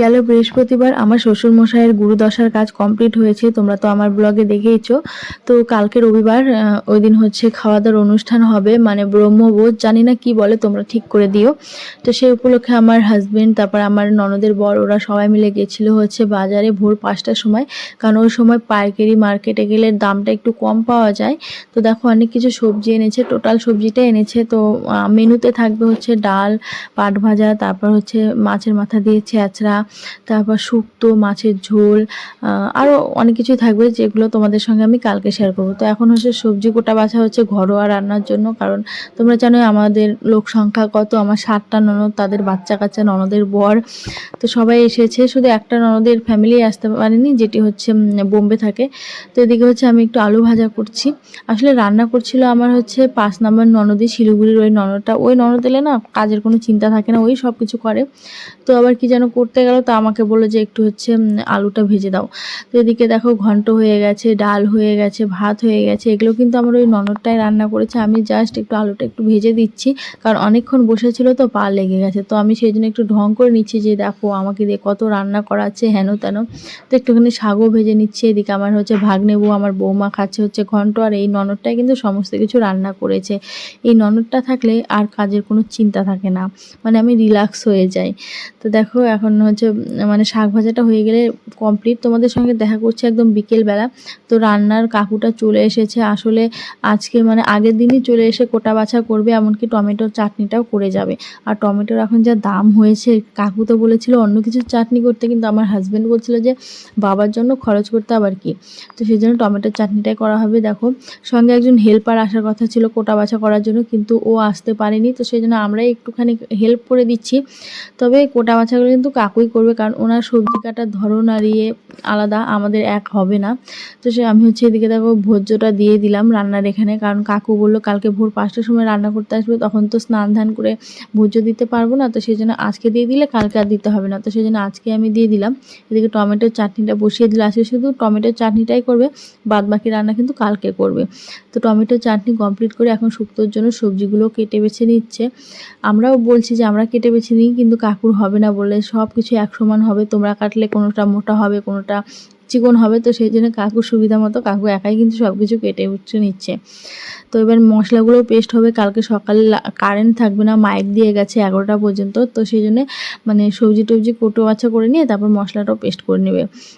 গেল বৃহস্পতিবার আমার শ্বশুর মশাইয়ের গুরুদশার কাজ কমপ্লিট হয়েছে, তোমরা তো আমার ব্লগে দেখেইছো। তো কালকে রবিবার ওই দিন হচ্ছে খাওয়া দাওয়ার অনুষ্ঠান হবে মানে ব্রহ্মবোধ, জানি না কি বলে, তোমরা ঠিক করে দিও। তো সেই উপলক্ষে আমার হাজবেন্ড তারপর আমার ননদের বর, ওরা সবাই মিলে গেছিল হচ্ছে বাজারে ভোর পাঁচটার সময়, কারণ ওই সময় পাইকারি মার্কেটে গেলে দামটা একটু কম পাওয়া যায়। তো দেখো, অনেক কিছু সবজি এনেছে টোটাল সবজিটা এনেছে। তো মেনুতে থাকবে হচ্ছে ডাল পাট ভাজা তারপর হচ্ছে মাছের মাথা দিয়ে ছেঁচড়া তারপর শুক্তো, মাছের ঝোল আরও অনেক কিছুই থাকবে যেগুলো তোমাদের সঙ্গে আমি কালকে শেয়ার করব। তো এখন হচ্ছে সবজি কোটা বাছা হচ্ছে ঘরোয়া রান্নার জন্য, কারণ তোমরা জানো আমাদের লোক সংখ্যা কত, আমার সাতটা ননদ, তাদের বাচ্চা কাচ্চা, ননদের বর। তো সবাই এসেছে, শুধু একটা ননদের ফ্যামিলি আসতে পারেনি, যেটি হচ্ছে বোম্বে থাকে। তো এদিকে হচ্ছে আমি একটু আলু ভাজা করছি। আসলে রান্না করছিল আমার হচ্ছে পাঁচ নম্বর ননদী শিলিগুড়ির ওই ননদটা। ওই ননদ এলে না কাজের কোনো চিন্তা থাকে না, ওই সব কিছু করে। তো আবার কি যেন করতে গেল তো আমাকে বলল যে একটু হচ্ছে আলুটা ভেজে দাও। তো এদিকে দেখো ঘন্ট হয়ে গেছে, ডাল হয়ে গেছে, ভাত হয়ে গেছে, এগুলো কিন্তু আমার ওই ননদটাই রান্না করেছে। আমি জাস্ট একটু আলুটা একটু ভেজে দিচ্ছি, কারণ অনেকক্ষণ বসেছিল, তো পা লেগে গেছে। তো আমি সেই জন্য একটু ঢং করে নিচ্ছি যে, দেখো আমাকে দিয়ে কত রান্না করাচ্ছে হেন তেন। তো একটুখানি শাগও ভেজে নিচ্ছি, এদিকে আমার হচ্ছে ভাগ্নেবু, আমার বৌমা খাচ্ছে হচ্ছে ঘন্ট, আর এই ননদটাই কিন্তু সমস্ত কিছু রান্না করেছে। এই ননদটা থাকলে আর কাজের কোনো চিন্তা থাকে না মানে আমি রিল্যাক্স হয়ে যাই। তো দেখো এখন হচ্ছে উম, মানে শাক ভাজাটা হয়ে গেলে কমপ্লিট তোমাদের সঙ্গে দেখা করছি একদম বিকেলবেলা। তো রান্নার কাকুটা চলে এসেছে। আসলে আজকে মানে আগের দিনই চলে এসে কোটা বাছা করবে এমনকি টমেটোর চাটনিটাও করে যাবে। আর টমেটোর এখন যা দাম হয়েছে কাকু তো বলেছিল অন্য কিছু চাটনি করতে কিন্তু আমার হাজব্যান্ড বলছিল যে বাবার জন্য খরচ করতে আবার কি। তো সেই জন্য টমেটোর চাটনিটাই করা হবে। দেখো সঙ্গে একজন হেল্পার আসার কথা ছিল কোটা বাছা করার জন্য কিন্তু ও আসতে পারেনি। তো সেই জন্য আমরাই একটুখানি হেল্প করে দিচ্ছি। তবে কোটা বাছাগুলো কিন্তু কাকুই করবে, কারণ ওনার সবজি কাটার ধরন আর ইয়ে আলাদা, আমাদের এক হবে না। তো সে, আমি হচ্ছে এদিকে দেখো ভোজ্যটা দিয়ে দিলাম রান্নার এখানে, কারণ কাকু বলল কালকে ভোর পাঁচটার সময় রান্না করতে আসবে, তখন তো স্নান ধান করে ভোজ্য দিতে পারব না, তো সেই জন্য আজকে দিয়ে দিলে কালকে আর দিতে হবে না। তো সেই জন্য আজকে আমি দিয়ে দিলাম। এদিকে টমেটোর চাটনিটা বসিয়ে দিলে, আজকে শুধু টমেটোর চাটনিটাই করবে বাদ বাকি রান্না কিন্তু কালকে করবে। তো টমেটোর চাটনি কমপ্লিট করে এখন শুক্তোর জন্য সবজিগুলো কেটে বেছে নিচ্ছে। আমরাও বলছি যে আমরা কেটে বেছে নিই, কিন্তু কাকুর হবে না বলে সব কিছু এক সমান হবে, তোমরা কাটলে কোনোটা মোটা হবে, কোনোটা চিকন হবে, তো সেই জন্য কাকু সুবিধা মতো, কাকু একাই কিন্তু সব কিছু কেটে উঠছে নিচ্ছে। তো এবার মশলাগুলো পেস্ট হবে, কালকে সকালে কারেন্ট থাকবে না মাইক দিয়ে গেছে এগারোটা পর্যন্ত, তো সেই জন্য মানে সবজি টবজি কোটো আছা করে নিয়ে তারপর মশলাটাও পেস্ট করে নেবে।